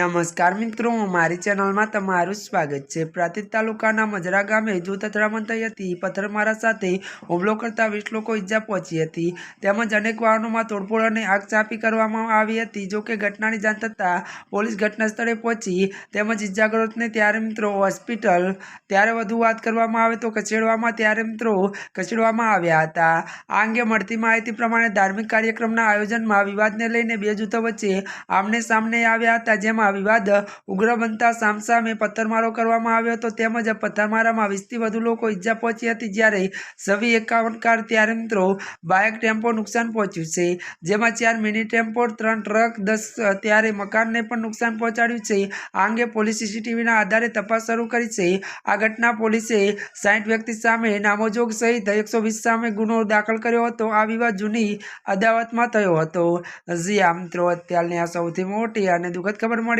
નમસ્કાર મિત્રો, મારી ચેનલમાં તમારું સ્વાગત છે. પ્રાતિત તાલુકાના મજરા ગામે જૂથ અથડામણ થઈ હતી, પથ્થરમારા સાથે હુમલો કરતા વીસ લોકો ઈજા પહોંચી હતી. તેમજ અનેક વાહનોમાં તોડફોડ અને આગ ચાપી કરવામાં આવી હતી. જો કે ઘટનાની જાણ થતાં પોલીસ ઘટના સ્થળે પહોંચી તેમજ ઈજાગ્રસ્તને ત્યારે મિત્રો હોસ્પિટલ ત્યારે વધુ વાત કરવામાં આવે તો કચેડવામાં ત્યારે મિત્રો કચેડવામાં આવ્યા હતા. આ અંગે મળતી માહિતી પ્રમાણે ધાર્મિક કાર્યક્રમના આયોજનમાં વિવાદને લઈને બે જૂથો વચ્ચે આમને સામને આવ્યા હતા, જેમાં વિવાદ ઉગ્ર બનતા સામસામે પથ્થરમારો કરવામાં આવ્યો હતો. તેમજ પથ્થરમારામાં વીસથી વધુ લોકો ઈજા પહોંચી હતી જ્યારે સવી એકાવન કાર ત્યારે મિત્રો બાઇક ટેમ્પો નુકસાન પહોંચ્યું છે. જેમાં ચાર મિની ટેમ્પો, ત્રણ ટ્રક, દસ ત્યારે મકાનને પણ નુકસાન પહોંચાડ્યું છે. આ અંગે પોલીસ સીસીટીવીના આધારે તપાસ શરૂ કરી છે. આ ઘટના પોલીસે સાઠ વ્યક્તિ સામે નામોજોગ સહિત એકસો સામે ગુનો દાખલ કર્યો હતો. આ વિવાદ જૂની અદાવતમાં થયો હતો. જી આ મિત્રો, અત્યારની આ સૌથી મોટી અને દુઃખદ ખબર મળી